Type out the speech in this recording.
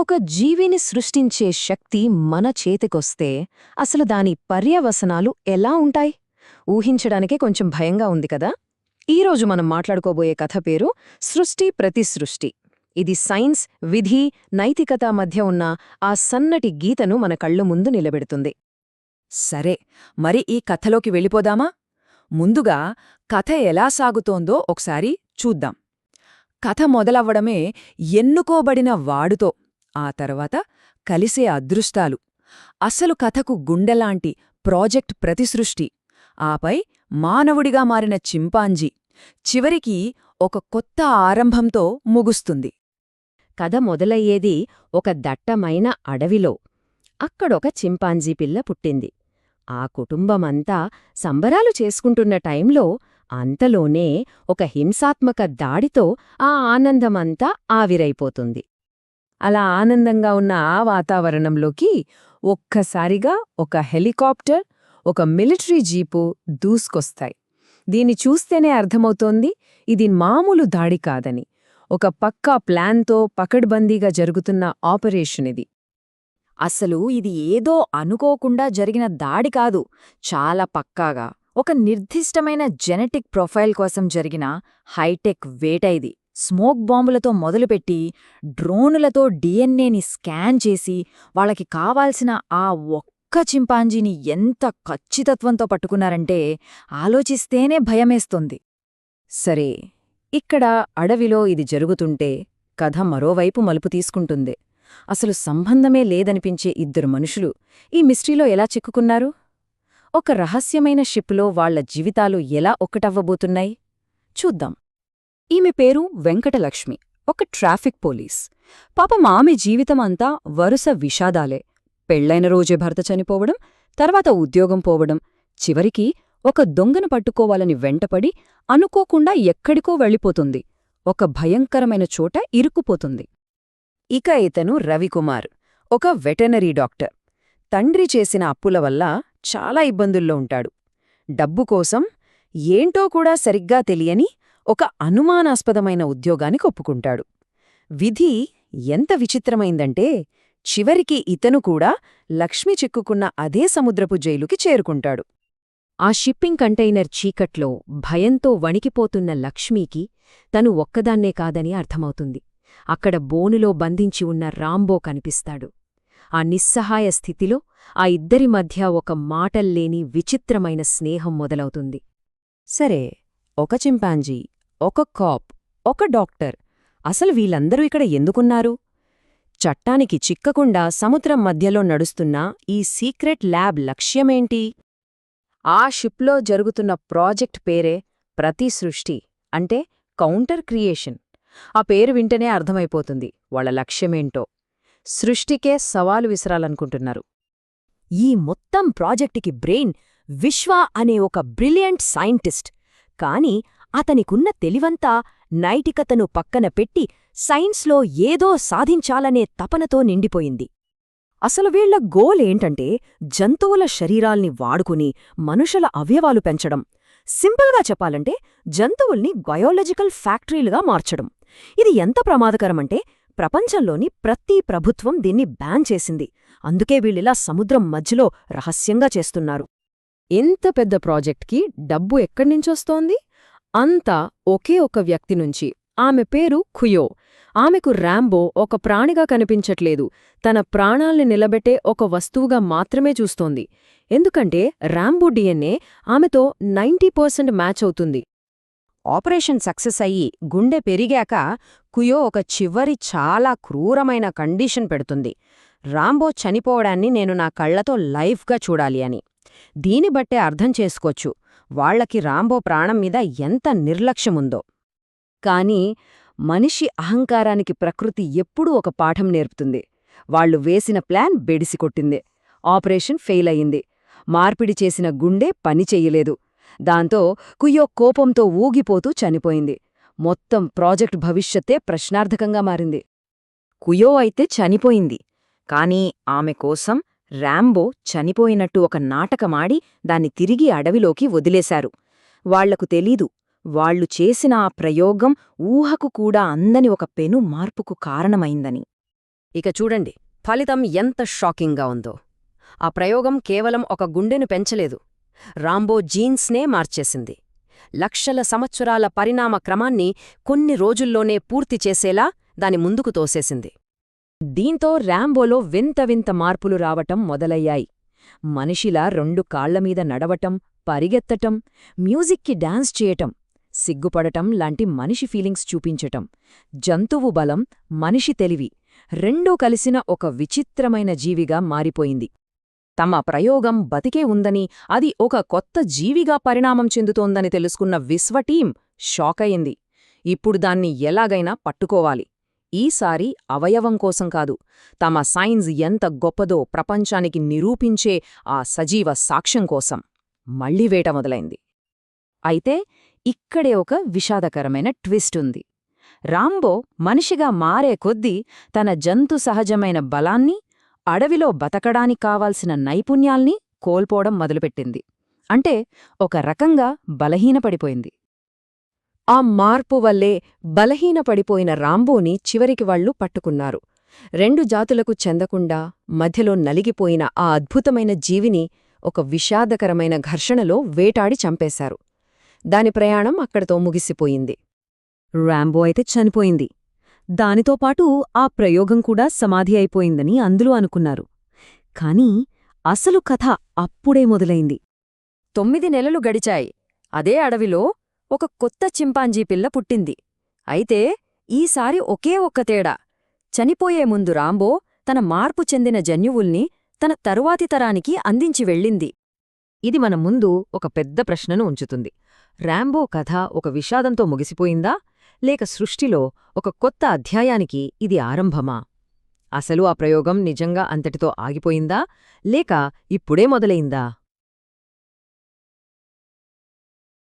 ఒక జీవిని సృష్టించే శక్తి మన చేతికొస్తే అసలు దాని పర్యవసనాలు ఎలా ఉంటాయి? ఊహించడానికే కొంచెం భయంగా ఉంది కదా? ఈరోజు మనం మాట్లాడుకోబోయే కథ పేరు సృష్టి ప్రతి సృష్టి. ఇది సైన్స్ విధి నైతికత మధ్య ఉన్న ఆ సన్నటి గీతను మన కళ్ళు ముందు నిలబెడుతుంది. సరే మరి ఈ కథలోకి వెళ్ళిపోదామా? ముందుగా కథ ఎలా సాగుతోందో ఒకసారి చూద్దాం. కథ మొదలవ్వడమే ఎన్నుకోబడిన వాడుతో ఆ తర్వాత కలిసే అదృష్టాలు. అసలు కథకు గుండెలాంటి ప్రాజెక్ట్ ప్రతిసృష్టి. ఆపై మానవుడిగా మారిన చింపాంజీ చివరికి ఒక కొత్త ఆరంభంతో ముగుస్తుంది. కథ మొదలయ్యేది ఒక దట్టమైన అడవిలో. అక్కడొక చింపాంజీ పిల్ల పుట్టింది. ఆ కుటుంబమంతా సంబరాలు చేసుకుంటున్న టైంలో అంతలోనే ఒక హింసాత్మక దాడితో ఆ ఆనందమంతా ఆవిరైపోతుంది. అలా ఆనందంగా ఉన్న ఆ వాతావరణంలోకి ఒక్కసారిగా ఒక హెలికాప్టర్ ఒక మిలిటరీ జీపు దూసుకొస్తాయి. దీన్ని చూస్తేనే అర్థమవుతోంది ఇది మామూలు దాడి కాదని. ఒక పక్కా ప్లాన్తో పకడ్బందీగా జరుగుతున్న ఆపరేషన్ ఇది. అసలు ఇది ఏదో అనుకోకుండా జరిగిన దాడి కాదు చాలా పక్కాగా. ఒక నిర్దిష్టమైన జెనెటిక్ ప్రొఫైల్ కోసం జరిగిన హైటెక్ వేట ఇది. స్మోక్ బాంబులతో మొదలుపెట్టి డ్రోనులతో డిఎన్ఏని స్కాన్ చేసి వాళ్ళకి కావాల్సిన ఆ ఒక్క చింపాంజీని ఎంత ఖచ్చితత్వంతో పట్టుకున్నారంటే ఆలోచిస్తేనే భయమేస్తుంది. సరే ఇక్కడ అడవిలో ఇది జరుగుతుంటే కథ మరోవైపు మలుపు తీసుకుంటుంది. అసలు సంబంధమే లేదనిపించే ఇద్దరు మనుషులు ఈ మిస్ట్రీలో ఎలా చిక్కుకున్నారు? ఒక రహస్యమైన షిప్లో వాళ్ళ జీవితాలు ఎలా ఒక్కటవ్వబోతున్నాయి? చూద్దాం. ఈమె పేరు వెంకటలక్ష్మి ఒక ట్రాఫిక్ పోలీస్. పాపం ఆమె జీవితమంతా వరుస విషాదాలే. పెళ్ళైన రోజే భర్త చనిపోవడం తర్వాత ఉద్యోగం పోవడం చివరికి ఒక దొంగను పట్టుకోవాలని వెంటపడి అనుకోకుండా ఎక్కడికో వెళ్ళిపోతుంది. ఒక భయంకరమైన చోట ఇరుక్కుపోతుంది. ఇక ఇతను రవికుమార్ ఒక వెటనరీ డాక్టర్. తండ్రి చేసిన అప్పుల వల్ల చాలా ఇబ్బందుల్లో ఉంటాడు. డబ్బు కోసం ఏంటో కూడా సరిగ్గా తెలియని ఒక అనుమానాస్పదమైన ఉద్యోగానికి ఒప్పుకుంటాడు. విధి ఎంత విచిత్రమైందంటే చివరికి ఇతను కూడా లక్ష్మి చిక్కుకున్న అదే సముద్రపు జైలుకి చేరుకుంటాడు. ఆ షిప్పింగ్ కంటైనర్ చీకట్లో భయంతో వణికిపోతున్న లక్ష్మీకి తను ఒక్కదాన్నే కాదని అర్థమవుతుంది. అక్కడ బోనులో బంధించి ఉన్న రాంబో కనిపిస్తాడు. ఆ నిస్సహాయ స్థితిలో ఆ ఇద్దరి మధ్య ఒక మాటల్లేని విచిత్రమైన స్నేహం మొదలవుతుంది. సరే ఒక చింపాంజీ. ఒక కాప్ ఒక డాక్టర్. అసలు వీళ్ళందరూ ఇక్కడ ఎందుకున్నారు? చట్టానికి చిక్కకుండా సముద్రం మధ్యలో నడుస్తున్న ఈ సీక్రెట్ ల్యాబ్ లక్ష్యమేంటి? ఆ షిప్లో జరుగుతున్న ప్రాజెక్ట్ పేరే ప్రతి సృష్టి అంటే కౌంటర్ క్రియేషన్. ఆ పేరు వింటేనే అర్థమైపోతుంది వాళ్ళ లక్ష్యమేంటో. సృష్టికే సవాలు విసరాలనుకుంటున్నారు. ఈ మొత్తం ప్రాజెక్టుకి బ్రెయిన్ విశ్వ అనే ఒక బ్రిలియంట్ సైంటిస్ట్. కాని అతనికున్న తెలివంతా నైటికతను పక్కన పెట్టి సైన్స్లో ఏదో సాధించాలనే తపనతో నిండిపోయింది. అసలు వీళ్ళ గోల్ ఏంటంటే జంతువుల శరీరాల్ని వాడుకుని మనుషుల అవయవాలు పెంచడం. సింపుల్గా చెప్పాలంటే జంతువుల్ని బయోలజికల్ ఫ్యాక్టరీలుగా మార్చడం. ఇది ఎంత ప్రమాదకరమంటే ప్రపంచంలోని ప్రతి ప్రభుత్వం దీన్ని బ్యాన్ చేసింది. అందుకే వీళ్ళిలా సముద్రం మధ్యలో రహస్యంగా చేస్తున్నారు. ఎంత పెద్ద ప్రాజెక్ట్కి డబ్బు ఎక్కడ్నించొస్తోంది అంతా ఒకే ఒక వ్యక్తి నుంచి. ఆమె పేరు ఖుయో. ఆమెకు ర్యాంబో ఒక ప్రాణిగా కనిపించట్లేదు. తన ప్రాణాల్ని నిలబెట్టే ఒక వస్తువుగా మాత్రమే చూస్తోంది. ఎందుకంటే ర్యాంబో డిఎన్ఏ ఆమెతో నైంటీ పర్సెంట్ మ్యాచ్ అవుతుంది. ఆపరేషన్ సక్సెస్ అయ్యి గుండె పెరిగాక కుయో ఒక చివరి చాలా క్రూరమైన కండిషన్ పెడుతుంది. రాంబో చనిపోవడాన్ని నేను నా కళ్ళతో లైఫ్గా చూడాలి అని. దీని బట్టే అర్థం చేసుకోవచ్చు. వాళ్ళకి రాంబో ప్రాణం మీద ఎంత నిర్లక్ష్యముందో. కాని మనిషి అహంకారానికి ప్రకృతి ఎప్పుడూ ఒక పాఠం నేర్పుతుంది. వాళ్ళు వేసిన ప్లాన్ బెడిసికొట్టింది. ఆపరేషన్ ఫెయిల్ అయింది మార్పిడి చేసిన గుండె పనిచెయ్యలేదు దాంతో కుయ్యో కోపంతో ఊగిపోతూ చనిపోయింది. మొత్తం ప్రాజెక్ట్ భవిష్యత్తే ప్రశ్నార్థకంగా మారింది. కుయో అయితే చనిపోయింది. కాని ఆమె కోసం ర్యాంబో చనిపోయినట్టు ఒక నాటకమాడి దాన్ని తిరిగి అడవిలోకి వదిలేశారు. వాళ్ళకు తెలీదు వాళ్ళు చేసిన ఆ ప్రయోగం ఊహకు కూడా అందని ఒక పెను మార్పుకు కారణమైందని. ఇక చూడండి ఫలితం ఎంత షాకింగ్గా ఉందో. ఆ ప్రయోగం కేవలం ఒక గుండెను పెంచలేదు. రాంబో జీన్స్నే మార్చేసింది. లక్షల సంవత్సరాల పరిణామ క్రమాన్ని కొన్ని రోజుల్లోనే పూర్తి చేసేలా దాని ముందుకు తోసేసింది. దీంతో ర్యాంబోలో వింత వింత మార్పులు రావటం మొదలయ్యాయి. మనిషిలా రెండు కాళ్ళమీద నడవటం పరిగెత్తటం మ్యూజిక్కి డాన్స్ చేయటం సిగ్గుపడటం లాంటి మనిషి ఫీలింగ్స్ చూపించటం జంతువు బలం మనిషి తెలివి రెండూ కలిసిన ఒక విచిత్రమైన జీవిగా మారిపోయింది. తమ ప్రయోగం బతికే ఉందని అది ఒక కొత్త జీవిగా పరిణామం చెందుతోందని తెలుసుకున్న విశ్వటీం షాకయింది ఇప్పుడు దాన్ని ఎలాగైనా పట్టుకోవాలి. ఈసారి అవయవం కోసం కాదు తమ సైన్స్ ఎంత గొప్పదో ప్రపంచానికి నిరూపించే ఆ సజీవ సాక్ష్యం కోసం మళ్ళీ వేట మొదలైంది. అయితే ఇక్కడే ఒక విషాదకరమైన ట్విస్ట్ ఉంది. రాంబో మనిషిగా మారే కొద్దీ తన జంతు సహజమైన బలాన్ని అడవిలో బతకడానికి కావాల్సిన నైపుణ్యాల్ని కోల్పోవడం మొదలుపెట్టింది. అంటే ఒక రకంగా బలహీనపడిపోయింది. ఆ మార్పు వల్లే బలహీనపడిపోయిన రాంబోని చివరికి వాళ్ళు పట్టుకున్నారు. రెండు జాతులకు చెందకుండా మధ్యలో నలిగిపోయిన ఆ అద్భుతమైన జీవిని ఒక విషాదకరమైన ఘర్షణలో వేటాడి చంపేశారు. దాని ప్రయాణం అక్కడితో ముగిసిపోయింది. రాంబో అయితే చనిపోయింది. దానితో పాటు ఆ ప్రయోగం కూడా సమాధి అయిపోయిందని అందులో అనుకున్నారు. కాని అసలు కథ అప్పుడే మొదలైంది. తొమ్మిది నెలలు గడిచాయి. అదే అడవిలో ఒక కొత్త చింపాంజీ పిల్ల పుట్టింది. అయితే ఈసారి ఒకే ఒక్క తేడా. చనిపోయే ముందు రాంబో తన మార్పు చెందిన జన్యువుల్ని తన తరువాతి తరానికి అందించి వెళ్ళింది. ఇది మన ముందు ఒక పెద్ద ప్రశ్నను ఉంచుతుంది. ర్యాంబో కథ ఒక విషాదంతో ముగిసిపోయిందా? లేక సృష్టిలో ఒక కొత్త అధ్యాయానికి ఇది ఆరంభమా? అసలు ఆ ప్రయోగం నిజంగా అంతటితో ఆగిపోయిందా? లేక ఇప్పుడే మొదలైందా?